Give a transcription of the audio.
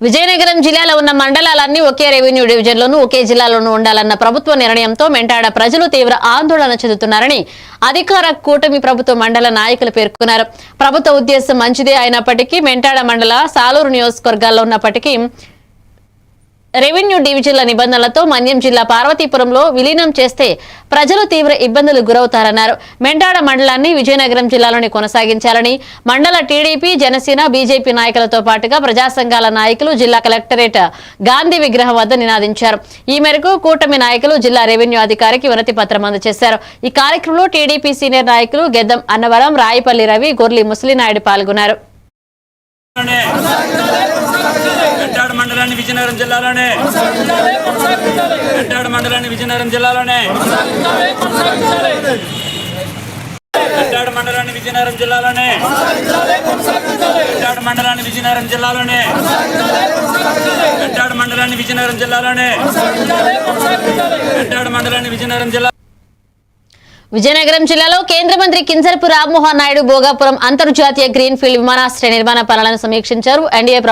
విజయనగరం జిల్లాలో ఉన్న మండలాలన్నీ ఒకే రెవెన్యూ డివిజన్లోనూ ఒకే జిల్లాలోనూ ఉండాలన్న ప్రభుత్వ నిర్ణయంతో మెంటాడ ప్రజలు తీవ్ర ఆందోళన చెందుతున్నారని అధికార కూటమి ప్రభుత్వ మండల నాయకులు పేర్కొన్నారు. ప్రభుత్వ ఉద్దేశం మంచిదే అయినప్పటికీ మెంటాడ మండల సాలూరు నియోజకవర్గాల్లో ఉన్నప్పటికీ రెవెన్యూ డివిజన్ల నిబంధనలతో మన్యం జిల్లా పార్వతీపురంలో విలీనం చేస్తే ప్రజలు తీవ్ర ఇబ్బందులు గురవుతారన్నారు. మెంటాడ మండలాన్ని విజయనగరం జిల్లాలోని కొనసాగించాలని మండల టీడీపీ జనసేన బీజేపీ నాయకులతో పాటుగా ప్రజా సంఘాల నాయకులు జిల్లా కలెక్టరేట్ గాంధీ విగ్రహం వద్ద నినాదించారు. ఈ మేరకు కూటమి నాయకులు జిల్లా రెవెన్యూ అధికారికి వినతి పత్రం అందజేశారు. ఈ కార్యక్రమంలో టీడీపీ సీనియర్ నాయకులు గెద్దం అన్నవరం రాయపల్లి రవి గొర్లి ముసలినాయుడు పాల్గొన్నారు. మండలాన్ని విజయనగరం జిల్లాలోనే. కట్టాడు మండలాన్ని విజయనగరం జిల్లాలోనే. కట్టాడు మండలాన్ని విజయనగరం జిల్లాలోనే. కట్టాడు మండలాన్ని విజయనగరం జిల్లాలోనే. కట్టాడు మండలాన్ని విజయనగరం జిల్లాలోనే. కట్టాడు మండలాన్ని విజయనగరం జిల్లా విజయనగరం జిల్లాలో కేంద్ర మంత్రి కింజరపు రామ్మోహన్ నాయుడు భోగాపురం అంతర్జాతీయ గ్రీన్ ఫీల్డ్ విమానాశ్రయ నిర్మాణ పనులను సమీక్షించారు. ఎన్డీఏ